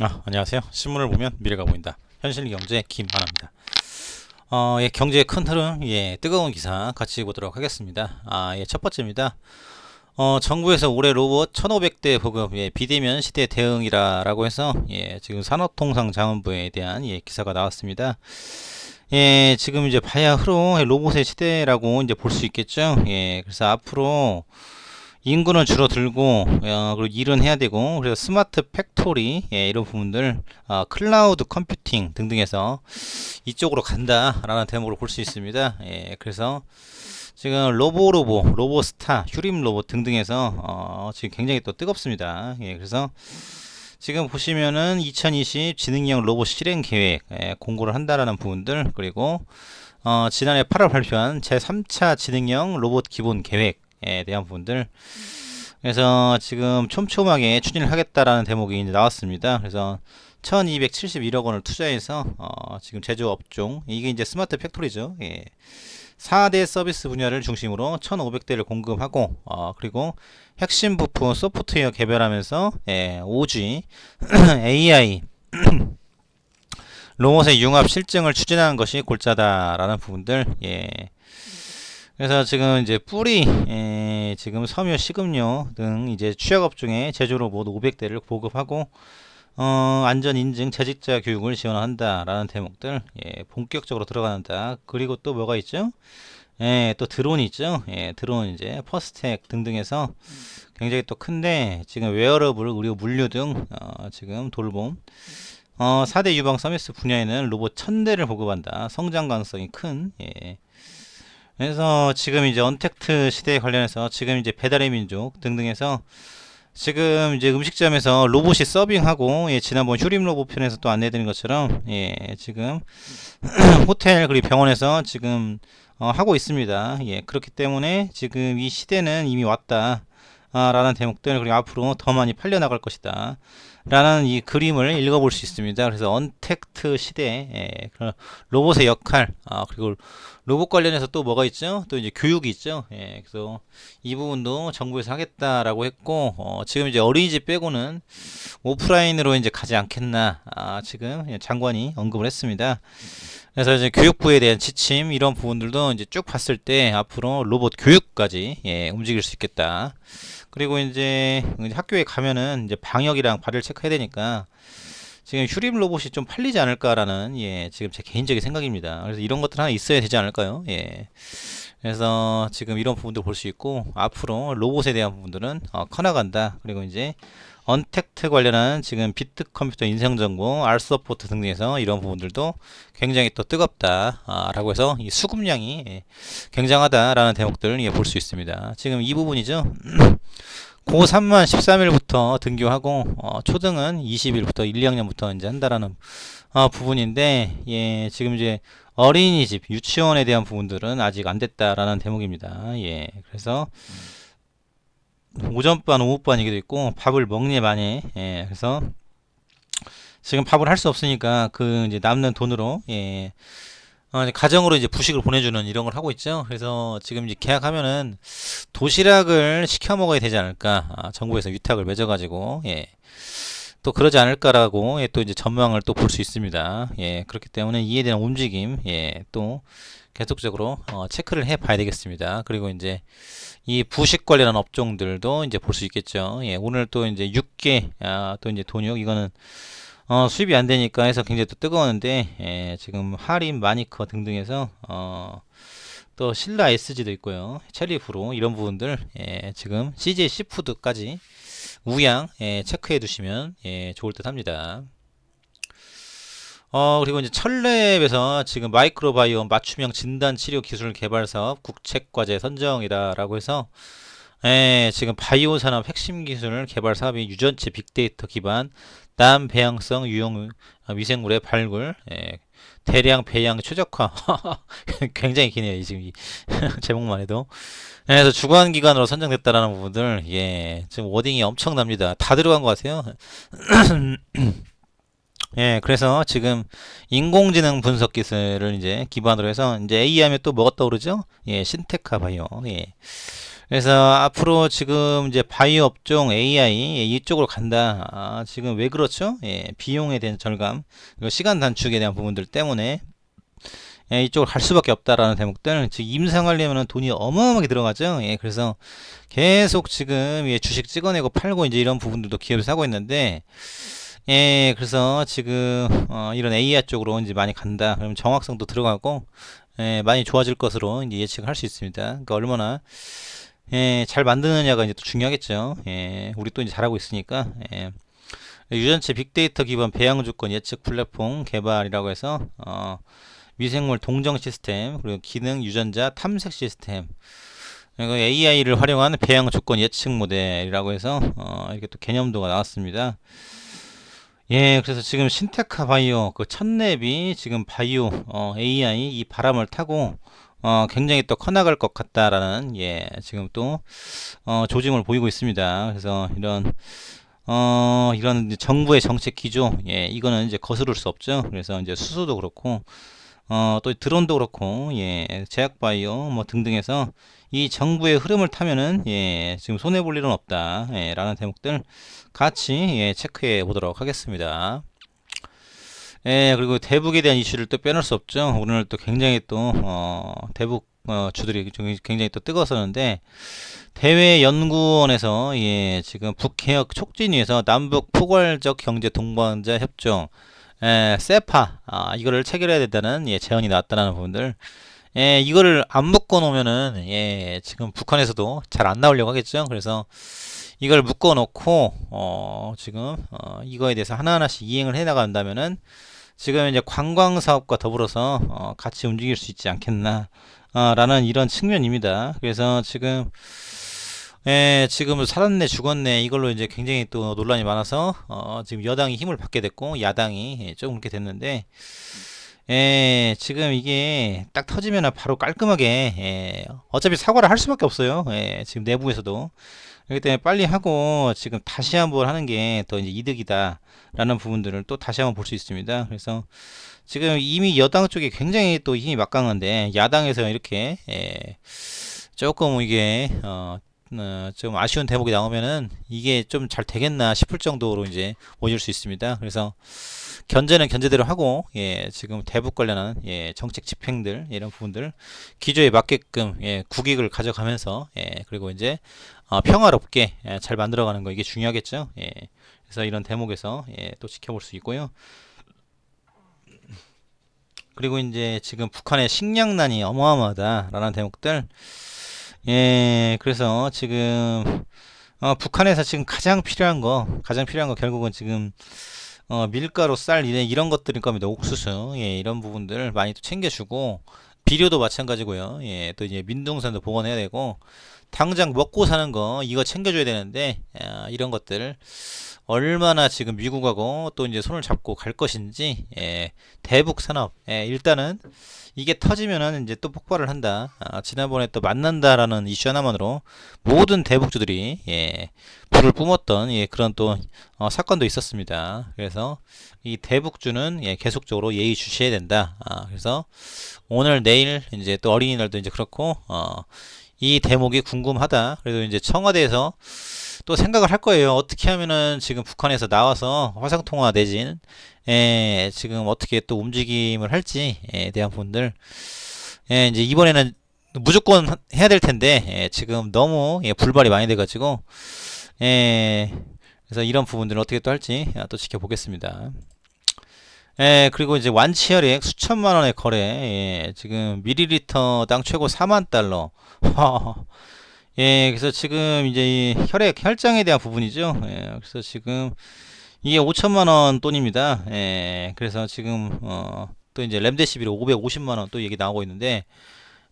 아, 안녕하세요. 신문을 보면 미래가 보인다. 현실경제 김만화입니다. 어, 예, 경제의 큰 흐름, 예, 뜨거운 기사 같이 보도록 하겠습니다. 아, 예, 첫 번째입니다. 어, 정부에서 올해 로봇 1,500대 보급, 예, 비대면 시대 대응이라라고 해서, 예, 지금 산업통상자원부에 대한 예, 기사가 나왔습니다. 예, 지금 이제 바야흐로 로봇의 시대라고 이제 볼 수 있겠죠. 예, 그래서 앞으로 인구는 줄어들고 어, 그리고 일은 해야 되고 그래서 스마트 팩토리 예, 이런 부분들 어, 클라우드 컴퓨팅 등등해서 이쪽으로 간다라는 대목으로 볼 수 있습니다. 예, 그래서 지금 로보로보, 로보스타, 휴림 로봇 등등해서 어, 지금 굉장히 또 뜨겁습니다. 예, 그래서 지금 보시면은 2020 지능형 로봇 실행 계획 예, 공고를 한다라는 부분들 그리고 어, 지난해 8월 발표한 제3차 지능형 로봇 기본 계획 에 대한 부분들 그래서 지금 촘촘하게 추진을 하겠다라는 대목이 이제 나왔습니다. 그래서 1271억 원을 투자해서 어 지금 제조 업종 이게 이제 스마트 팩토리죠. 예. 4대 서비스 분야를 중심으로 1,500대를 공급하고 어 그리고 핵심 부품 소프트웨어 개발하면서 예, 5G, AI 로봇의 융합 실증을 추진하는 것이 골자다라는 부분들 예. 그래서 지금 이제 뿌리, 에, 지금 섬유, 식음료 등 이제 취약업종에 제조로 모두 500대를 보급하고 어, 안전 인증, 재직자 교육을 지원한다라는 대목들 예, 본격적으로 들어간다. 그리고 또 뭐가 있죠? 예, 또 드론 있죠. 예, 드론 이제 퍼스텍 등등해서 굉장히 또 큰데 지금 웨어러블 그리고 물류 등 어, 지금 돌봄 어, 4대 유방 서비스 분야에는 로봇 1000대를 보급한다. 성장 가능성이 큰 예. 그래서 지금 이제 언택트 시대에 관련해서 지금 이제 배달의 민족 등등해서 지금 이제 음식점에서 로봇이 서빙하고 예, 지난번 휴림 로봇 편에서 또 안내드린 것처럼 예, 지금 호텔 그리고 병원에서 지금 어, 하고 있습니다. 예, 그렇기 때문에 지금 이 시대는 이미 왔다. 아, 라는 대목들 그리고 앞으로 더 많이 팔려 나갈 것이다. 라는 이 그림을 읽어볼 수 있습니다. 그래서 언택트 시대 예, 로봇의 역할 아, 그리고 로봇 관련해서 또 뭐가 있죠? 또 이제 교육이 있죠. 예, 그래서 이 부분도 정부에서 하겠다라고 했고 어, 지금 이제 어린이집 빼고는 오프라인으로 이제 가지 않겠나 아, 지금 장관이 언급을 했습니다. 그래서 이제 교육부에 대한 지침 이런 부분들도 이제 쭉 봤을 때 앞으로 로봇 교육까지 예, 움직일 수 있겠다. 그리고 이제 학교에 가면은 이제 방역이랑 발열 체크해야 되니까 지금 휴림 로봇이 좀 팔리지 않을까라는 예 지금 제 개인적인 생각입니다. 그래서 이런 것들 하나 있어야 되지 않을까요? 예. 그래서 지금 이런 부분도 볼수 있고 앞으로 로봇에 대한 부분들은 어, 커나간다. 그리고 이제 언택트 관련한 지금 비트 컴퓨터 인생 정보, R 서포트 등등에서 이런 부분들도 굉장히 또 뜨겁다. 아, 라고 해서 이 수급량이 예, 굉장하다라는 대목들을 예, 볼 수 있습니다. 지금 이 부분이죠. 고3만 13일부터 등교하고 어, 초등은 20일부터 1, 2학년부터 이제 한다라는 어, 부분인데 예, 지금 이제 어린이집, 유치원에 대한 부분들은 아직 안 됐다라는 대목입니다. 예, 그래서 오전반, 오후반 이기도 있고 밥을 먹니 많이 예, 그래서 지금 밥을 할 수 없으니까 그 이제 남는 돈으로 예. 어, 가정으로 이제 부식을 보내주는 이런 걸 하고 있죠. 그래서 지금 이제 계약하면은 도시락을 시켜 먹어야 되지 않을까. 아, 정부에서 위탁을 맺어가지고, 예. 또 그러지 않을까라고, 예, 또 이제 전망을 또 볼 수 있습니다. 예, 그렇기 때문에 이에 대한 움직임, 예, 또 계속적으로, 어, 체크를 해 봐야 되겠습니다. 그리고 이제 이 부식 관련한 업종들도 이제 볼 수 있겠죠. 예, 오늘 또 이제 6개, 아, 또 이제 돈육, 이거는 어, 수입이 안 되니까 해서 굉장히 또 뜨거웠는데 예, 지금 하림, 마니커 등등해서 어, 또 신라 SG도 있고요. 체리프로 이런 부분들 예, 지금 CJ 시푸드까지 우양 예, 체크해 두시면 예, 좋을 듯 합니다. 어, 그리고 이제 철랩에서 지금 마이크로바이옴 맞춤형 진단 치료 기술 개발 사업 국책 과제 선정이다라고 해서 예, 지금 바이오 산업 핵심 기술 개발 사업이 유전체 빅데이터 기반 남 배양성 유용 위생물의 발굴, 예, 대량 배양 최적화. 굉장히 기네요, 이 지금 이 제목만 해도. 예, 그래서 주관 기관으로 선정됐다라는 부분들, 예, 지금 워딩이 엄청납니다. 다 들어간 것 같아요. 예, 그래서 지금 인공지능 분석 기술을 이제 기반으로 해서 이제 A 하면 또 뭐가 떠오르죠? 예, 신테카 바이오. 예. 그래서 앞으로 지금 이제 바이오 업종 AI 예, 이쪽으로 간다. 아, 지금 왜 그렇죠? 예, 비용에 대한 절감, 그리고 시간 단축에 대한 부분들 때문에 예, 이쪽으로 갈 수밖에 없다라는 대목들. 지금 임상하려면 돈이 어마어마하게 들어가죠. 예, 그래서 계속 지금 예, 주식 찍어내고 팔고 이제 이런 부분들도 기업에서 하고 있는데, 예, 그래서 지금 어, 이런 AI 쪽으로 이제 많이 간다. 그러면 정확성도 들어가고, 예, 많이 좋아질 것으로 이제 예측을 할 수 있습니다. 그러니까 얼마나 예, 잘 만드느냐가 이제 또 중요하겠죠. 예, 우리 또 이제 잘하고 있으니까. 예. 유전체 빅데이터 기반 배양 조건 예측 플랫폼 개발이라고 해서 어, 미생물 동정 시스템 그리고 기능 유전자 탐색 시스템 그리고 AI를 활용한 배양 조건 예측 모델이라고 해서 어, 이렇게 또 개념도가 나왔습니다. 예, 그래서 지금 신테카 바이오 그 첫랩이 지금 바이오 어, AI 이 바람을 타고 어, 굉장히 또 커나갈 것 같다라는 예, 지금 또 어, 조짐을 보이고 있습니다. 그래서 이런 어, 이런 정부의 정책 기조, 예, 이거는 이제 거스를 수 없죠. 그래서 이제 수소도 그렇고, 어, 또 드론도 그렇고, 예, 제약바이오 뭐 등등해서 이 정부의 흐름을 타면은, 예, 지금 손해 볼 일은 없다, 예, 라는 대목들 같이, 예, 체크해 보도록 하겠습니다. 예, 그리고 대북에 대한 이슈를 또 빼놓을 수 없죠. 오늘 또 굉장히 또, 어, 대북, 어, 주들이 좀 굉장히 또 뜨거웠었는데, 대외연구원에서, 예, 지금 북개혁 촉진 위해서 남북 포괄적 경제 동반자 협정, 예, 세파, 아, 이거를 체결해야 된다는, 예, 제언이 나왔다는 부분들, 예, 이거를 안 묶어 놓으면은, 예, 지금 북한에서도 잘 안 나오려고 하겠죠. 그래서, 이걸 묶어 놓고, 어, 지금, 어, 이거에 대해서 하나하나씩 이행을 해 나간다면은, 지금 이제 관광 사업과 더불어서 어, 같이 움직일 수 있지 않겠나 어, 라는 이런 측면입니다. 그래서 지금 예, 지금 살았네 죽었네 이걸로 이제 굉장히 또 논란이 많아서 어, 지금 여당이 힘을 받게 됐고 야당이 예, 조금 이렇게 됐는데 예, 지금 이게 딱 터지면 바로 깔끔하게 예, 어차피 사과를 할 수밖에 없어요. 예, 지금 내부에서도 그렇기 때문에 빨리 하고 지금 다시 한번 하는 게 더 이제 이득이다. 라는 부분들을 또 다시 한번 볼 수 있습니다. 그래서 지금 이미 여당 쪽에 굉장히 또 힘이 막강한데 야당에서 이렇게 예, 조금 이게 어, 어, 좀 아쉬운 대목이 나오면은 이게 좀 잘 되겠나 싶을 정도로 이제 오질 수 있습니다. 그래서 견제는 견제대로 하고 예, 지금 대북 관련한 예, 정책 집행들 이런 부분들 기조에 맞게끔 예, 국익을 가져가면서 예, 그리고 이제 어, 평화롭게 예, 잘 만들어가는 거 이게 중요하겠죠. 예. 그래서 이런 대목에서 예, 또 지켜볼 수 있고요. 그리고 이제 지금 북한의 식량난이 어마어마하다라는 대목들. 예, 그래서 지금 어, 북한에서 지금 가장 필요한 거, 가장 필요한 거 결국은 지금 어, 밀가루, 쌀 이런 것들일 겁니다. 옥수수, 예, 이런 부분들 많이 또 챙겨주고 비료도 마찬가지고요. 예, 또 이제 민둥산도 복원해야 되고 당장 먹고 사는 거 이거 챙겨줘야 되는데 야, 이런 것들 얼마나 지금 미국하고 또 이제 손을 잡고 갈 것인지 예, 대북 산업 예, 일단은 이게 터지면은 이제 또 폭발을 한다. 아, 지난번에 또 만난다라는 이슈 하나만으로 모든 대북주들이 예, 불을 뿜었던 예, 그런 또 어, 사건도 있었습니다. 그래서 이 대북주는 예, 계속적으로 예의 주시해야 된다. 아, 그래서 오늘 내일 이제 또 어린이날도 이제 그렇고 어, 이 대목이 궁금하다. 그래도 이제 청와대에서 또 생각을 할 거예요. 어떻게 하면은 지금 북한에서 나와서 화상통화 내진 에, 지금 어떻게 또 움직임을 할지에 대한 부분들 에, 이제 이번에는 무조건 해야 될 텐데 에, 지금 너무 예, 불발이 많이 돼가지고 에, 그래서 이런 부분들을 어떻게 또 할지 또 지켜보겠습니다. 예, 그리고 이제 완치 혈액 수천만 원의 거래, 예, 지금 미리리터당 최고 4만 달러. 예, 그래서 지금 이제 이 혈액 혈장에 대한 부분이죠. 예, 그래서 지금 이게 5천만 원 돈입니다. 예, 그래서 지금 어, 또 이제 램데시비를 550만 원 또 얘기 나오고 있는데,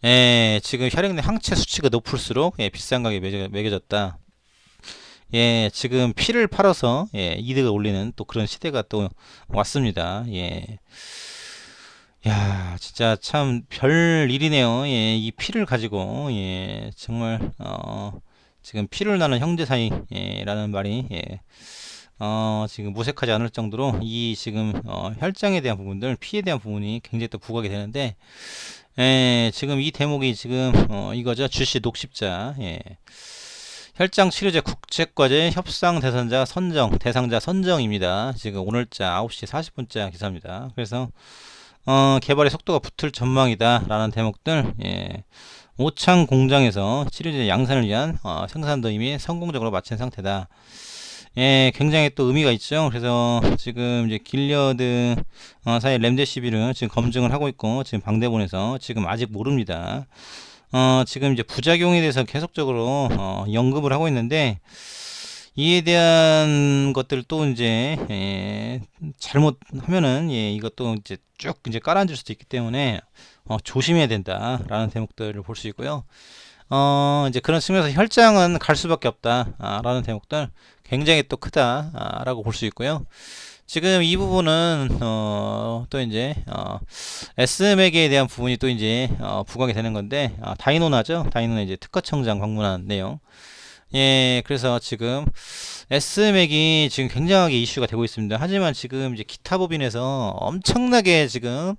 예, 지금 혈액 내 항체 수치가 높을수록 예, 비싼 가격이 매겨졌다. 예, 지금 피를 팔아서 예, 이득을 올리는 또 그런 시대가 또 왔습니다. 예. 야, 진짜 참 별 일이네요. 예, 이 피를 가지고 예, 정말 어, 지금 피를 나는 형제 사이라는 예, 말이 예, 어, 지금 무색하지 않을 정도로 이 지금 어, 혈장에 대한 부분들 피해에 대한 부분이 굉장히 또 부각이 되는데 예, 지금 이 대목이 지금 어, 이거죠 주시 녹십자 예. 혈장 치료제 국제과제 협상 대상자 선정 대상자 선정입니다. 지금 오늘자 9시 40분자 기사입니다. 그래서 어, 개발의 속도가 붙을 전망이다라는 대목들 예. 오창 공장에서 치료제 양산을 위한 어, 생산도 이미 성공적으로 마친 상태다. 예, 굉장히 또 의미가 있죠. 그래서 지금 이제 길리어드 어, 사이 램데시비를 지금 검증을 하고 있고 지금 방대본에서 지금 아직 모릅니다. 어, 지금 이제 부작용에 대해서 계속적으로 어, 연급을 하고 있는데 이에 대한 것들 또 이제 예, 잘못하면은 예, 이것도 이제 쭉 이제 깔아앉을 수도 있기 때문에 어, 조심해야 된다라는 대목들을 볼 수 있고요. 어, 이제 그런 측면에서 혈장은 갈 수밖에 없다라는 대목들 굉장히 또 크다라고 볼 수 있고요. 지금 이 부분은 어, 또 이제 어, S맥에 대한 부분이 또 이제 어, 부각이 되는 건데 아, 다이노나죠. 다이노나 이제 특허청장 방문한 내용. 예, 그래서 지금 S맥이 지금 굉장하게 이슈가 되고 있습니다. 하지만 지금 이제 기타 법인에서 엄청나게 지금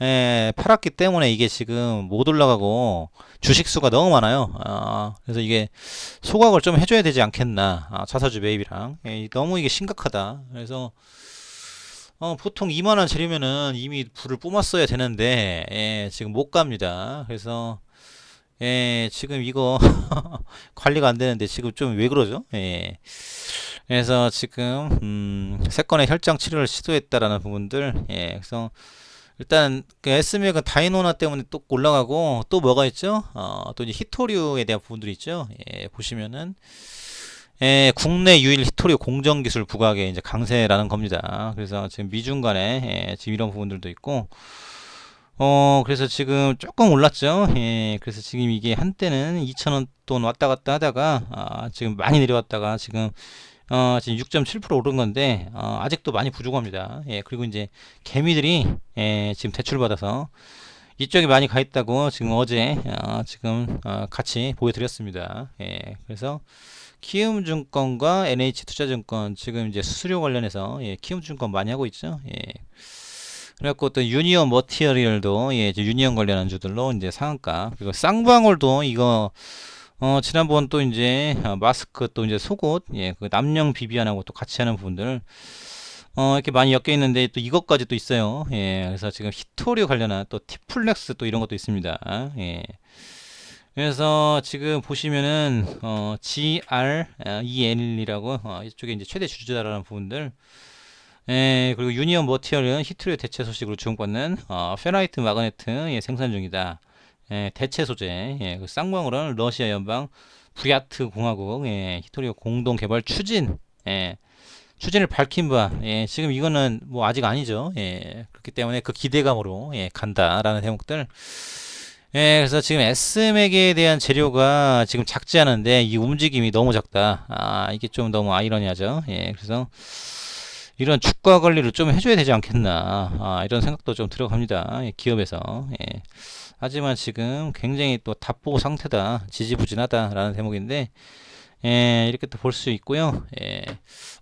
예, 팔았기 때문에 이게 지금 못 올라가고 주식 수가 너무 많아요. 아, 그래서 이게 소각을 좀 해줘야 되지 않겠나. 아, 자사주 매입이랑 예, 너무 이게 심각하다. 그래서 어, 보통 2만원 재료면은 이미 불을 뿜었어야 되는데 예, 지금 못 갑니다. 그래서 예, 지금 이거 관리가 안 되는데 지금 좀 왜 그러죠? 예. 그래서 지금 음, 세 건의 혈장 치료를 시도했다라는 부분들 예, 그래서 일단 그 S맥은 다이노나 때문에 또 올라가고 또 뭐가 있죠? 어, 또 이제 히토류에 대한 부분들이 있죠. 예, 보시면은 예, 국내 유일 히토류 공정 기술 부각에 이제 강세라는 겁니다. 그래서 지금 미중 간에 예, 지금 이런 부분들도 있고 어, 그래서 지금 조금 올랐죠. 예, 그래서 지금 이게 한때는 2,000원 돈 왔다 갔다 하다가, 아, 지금 많이 내려왔다가 지금, 어, 지금 6.7% 오른 건데, 어, 아직도 많이 부족합니다. 예, 그리고 이제 개미들이, 예, 지금 대출 받아서 이쪽에 많이 가 있다고 지금 어제, 어, 지금, 어, 같이 보여드렸습니다. 예, 그래서 키움증권과 NH투자증권 지금 이제 수수료 관련해서, 예, 키움증권 많이 하고 있죠. 예. 그래갖고 또 유니언 머티리얼도 예, 이제 유니언 관련한 주들로 이제 상한가 그리고 쌍방울도 이거 어 지난번 또 이제 어, 마스크 또 이제 속옷 예그 남령 비비안하고 또 같이 하는 부분들 어 이렇게 많이 엮여 있는데 또 이것까지 또 있어요 예 그래서 지금 히토리 관련한 또 티플렉스 또 이런 것도 있습니다 예 그래서 지금 보시면은 어 GREL이라고 어, 이쪽에 이제 최대 주주다라는 부분들 예, 그리고 유니언 머티얼은 히트류 대체 소식으로 주목받는 어, 페라이트 마그네트 예, 생산 중이다. 예, 대체 소재. 예, 그 쌍광으로는 러시아 연방 부야트 공화국 예, 히토리오 공동 개발 추진. 예, 추진을 밝힌 바, 예, 지금 이거는 뭐 아직 아니죠. 예, 그렇기 때문에 그 기대감으로 예, 간다라는 대목들. 예, 그래서 지금 S맥에 대한 재료가 지금 작지 않은데 이 움직임이 너무 작다. 아, 이게 좀 너무 아이러니하죠. 예, 그래서 이런 주가 관리를 좀 해줘야 되지 않겠나 아, 이런 생각도 좀 들어갑니다 예, 기업에서 예. 하지만 지금 굉장히 또 답보 상태다 지지부진하다라는 대목인데 예, 이렇게 또 볼 수 있고요 예.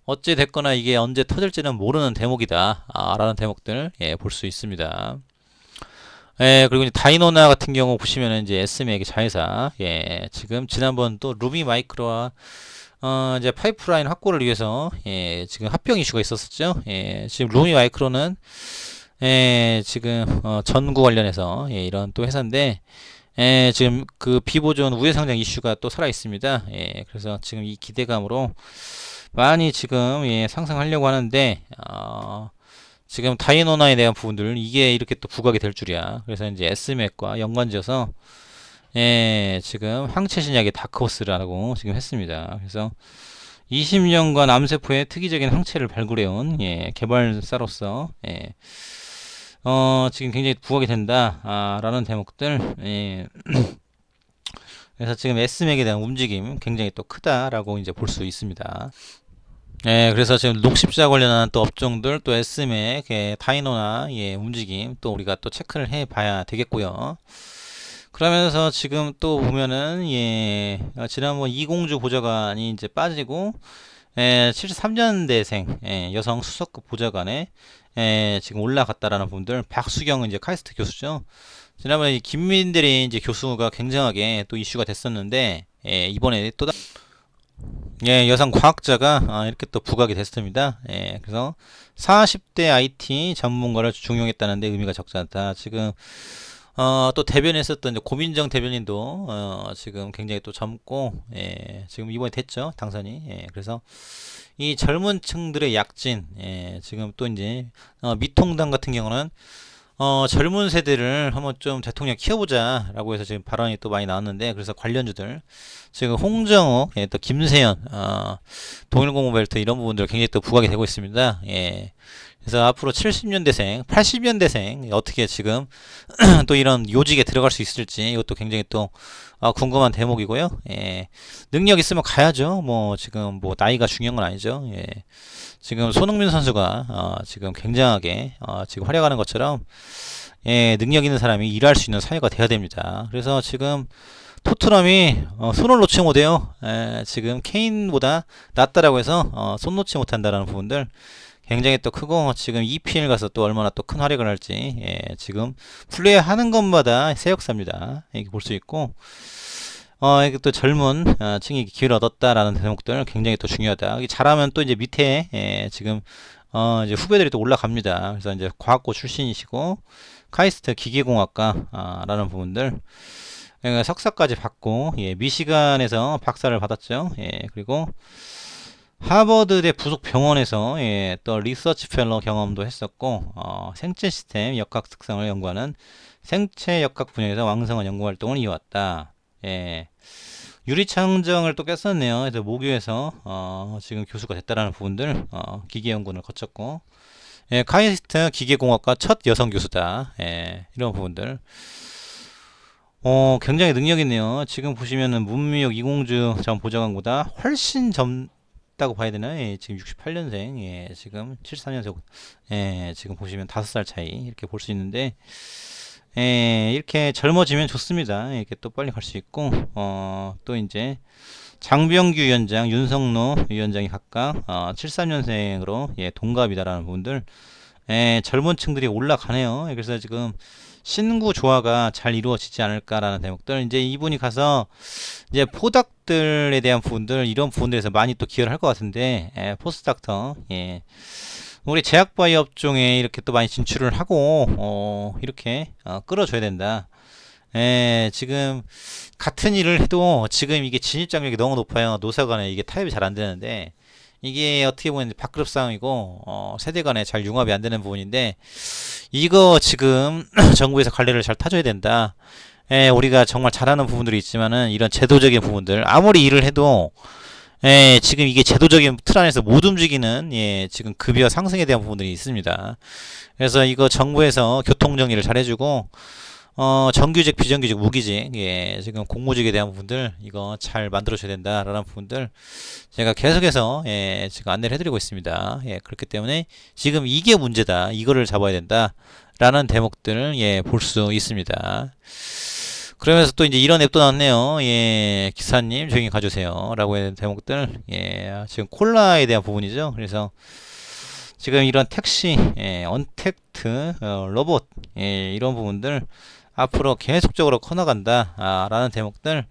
어찌 됐거나 이게 언제 터질지는 모르는 대목이다 아, 라는 대목들 예, 볼 수 있습니다 예, 그리고 이제 다이노나 같은 경우 보시면은 이제 S맥의 자회사, 예, 지금 지난번 또 루비 마이크로와 어, 이제 파이프라인 확보를 위해서 예, 지금 합병 이슈가 있었었죠. 예, 지금 루미 마이크로는 예, 지금 어, 전구 관련해서 예, 이런 또 회사인데 예, 지금 그 비보존 우회 상장 이슈가 또 살아 있습니다. 예, 그래서 지금 이 기대감으로 많이 지금 예, 상승하려고 하는데 어, 지금 다이노나에 대한 부분들 이게 이렇게 또 부각이 될 줄이야. 그래서 이제 S맥과 연관지어서 예, 지금 항체 신약의 다크호스라고 지금 했습니다. 그래서 20년간 암세포의 특이적인 항체를 발굴해온 예, 개발사로서 예, 어, 지금 굉장히 부각이 된다라는 아, 대목들 예. 그래서 지금 S맥에 대한 움직임 굉장히 또 크다라고 이제 볼 수 있습니다. 예, 그래서 지금 녹십자 관련한 또 업종들 또 S맥, 예, 다이노나 예, 움직임 또 우리가 또 체크를 해 봐야 되겠고요. 그러면서 지금 또 보면은 예 어, 지난번 이공주 보좌관이 이제 빠지고 에, 73년대생 예, 여성 수석급 보좌관에 에, 지금 올라갔다라는 분들 박수경은 이제 카이스트 교수죠. 지난번에 이 김민들이 이제 교수가 굉장하게 또 이슈가 됐었는데 예, 이번에 또 다- 예, 여성 과학자가 아, 이렇게 또 부각이 됐습니다. 예, 그래서 40대 IT 전문가를 중용했다는데 의미가 적지 않다. 지금 어, 또 대변했었던 이제 고민정 대변인도 어, 지금 굉장히 또 젊고 예, 지금 이번에 됐죠 당선이. 예, 그래서 이 젊은 층들의 약진, 예, 지금 또 이제 어, 미통당 같은 경우는 어, 젊은 세대를 한번 좀 대통령 키워보자라고 해서 지금 발언이 또 많이 나왔는데 그래서 관련주들 지금 홍정욱, 예, 또 김세연, 어, 동일공무벨트 이런 부분들 굉장히 또 부각이 되고 있습니다. 예. 그래서 앞으로 70년대생, 80년대생 어떻게 지금 또 이런 요직에 들어갈 수 있을지 이것도 굉장히 또 어, 궁금한 대목이고요. 예. 능력 있으면 가야죠. 뭐 지금 뭐 나이가 중요한 건 아니죠. 예. 지금 손흥민 선수가 어, 지금 굉장하게 어, 지금 활약하는 것처럼 예, 능력 있는 사람이 일할 수 있는 사회가 돼야 됩니다. 그래서 지금 토트넘이 어, 손을 놓지 못해요. 예, 지금 케인보다 낫다라고 해서 어, 손 놓지 못한다라는 부분들 굉장히 또 크고 지금 EPL 가서 또 얼마나 또 큰 활약을 할지 예, 지금 플레이하는 것마다 새 역사입니다. 이렇게 볼 수 있고 어, 이게 또 젊은 어, 층이 기회를 얻었다라는 대목들 굉장히 또 중요하다. 잘하면 또 이제 밑에 예, 지금 어, 이제 후배들이 또 올라갑니다. 그래서 이제 과학고 출신이시고 카이스트 기계공학과라는 부분들 예, 석사까지 받고 예, 미시간에서 박사를 받았죠. 예, 그리고 하버드대 부속 병원에서 예, 또 리서치 펠러 경험도 했었고 어, 생체 시스템 역학 특성을 연구하는 생체 역학 분야에서 왕성한 연구 활동을 이어왔다. 예. 유리창정을 또 꼈었네요. 그래서 모교에서 어, 지금 교수가 됐다라는 부분들 어, 기계 연구를 거쳤고 예, 카이스트 기계공학과 첫 여성 교수다. 예, 이런 부분들. 어, 굉장히 능력 있네요. 지금 보시면은 문미역 이공주 전 보좌관보다 훨씬 젊다고 봐야 되나요? 예, 지금 68년생, 예, 지금 74년생, 예, 지금 보시면 5살 차이 이렇게 볼 수 있는데, 예, 이렇게 젊어지면 좋습니다. 이렇게 또 빨리 갈 수 있고, 어, 또 이제 장병규 위원장, 윤성노 위원장이 각각 어, 73년생으로 예, 동갑이다라는 부분들, 예, 젊은 층들이 올라가네요. 예, 그래서 지금 신구 조화가 잘 이루어지지 않을까라는 대목들 이제 이분이 가서 이제 포닥들에 대한 부분들 이런 부분들에서 많이 또 기여를 할 것 같은데 예, 포스닥터 예. 우리 제약바이오 업종에 이렇게 또 많이 진출을 하고 어, 이렇게 어, 끌어줘야 된다. 예, 지금 같은 일을 해도 지금 이게 진입 장벽이 너무 높아요. 노사 간에 이게 타협이 잘 안 되는데 이게 어떻게 보면 밥그릇 싸움이고 어, 세대 간에 잘 융합이 안 되는 부분인데 이거 지금 정부에서 관리를 잘 타줘야 된다. 예, 우리가 정말 잘하는 부분들이 있지만은 이런 제도적인 부분들 아무리 일을 해도 예, 지금 이게 제도적인 틀 안에서 못 움직이는 예, 지금 급여 상승에 대한 부분들이 있습니다. 그래서 이거 정부에서 교통 정리를 잘 해주고 어, 정규직, 비정규직, 무기직, 예, 지금 공무직에 대한 부분들, 이거 잘 만들어줘야 된다라는 부분들, 제가 계속해서, 예, 지금 안내를 해드리고 있습니다. 예, 그렇기 때문에 지금 이게 문제다. 이거를 잡아야 된다. 라는 대목들을, 예, 볼 수 있습니다. 그러면서 또 이제 이런 앱도 나왔네요. 예, 기사님 조용히 가주세요. 라고 하는 대목들, 예, 지금 콜라에 대한 부분이죠. 그래서 지금 이런 택시, 예, 언택트, 어, 로봇, 예, 이런 부분들 앞으로 계속적으로 커나간다. 아, 라는 대목들,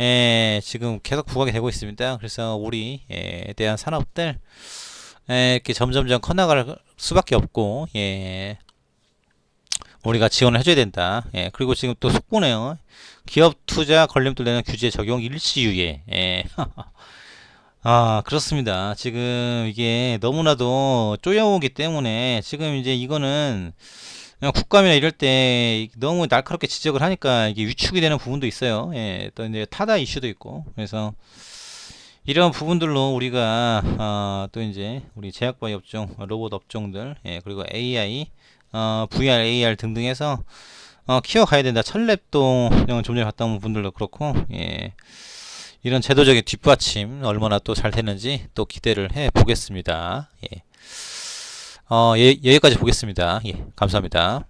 예, 지금 계속 부각이 되고 있습니다. 그래서 우리에 대한 산업들, 예, 이렇게 점점점 커나갈 수밖에 없고, 예, 우리가 지원을 해줘야 된다. 예, 그리고 지금 또 속보네요. 기업 투자 걸림돌 내는 규제 적용 일시유예. 예. 아, 그렇습니다. 지금 이게 너무나도 쪼여오기 때문에 지금 이제 이거는 국감이나 이럴 때 너무 날카롭게 지적을 하니까 이게 위축이 되는 부분도 있어요. 예, 또 이제 타다 이슈도 있고. 그래서 이런 부분들로 우리가 어, 또 이제 우리 제약바이 업종, 로봇 업종들, 예, 그리고 AI, 어, VR, AR 등등 해서 어, 키워가야 된다. 철랩도 좀 전에 갔다 온 분들도 그렇고, 예. 이런 제도적인 뒷받침 얼마나 또 잘 되는지 또 기대를 해 보겠습니다. 예. 어, 예, 여기까지 보겠습니다. 예, 감사합니다.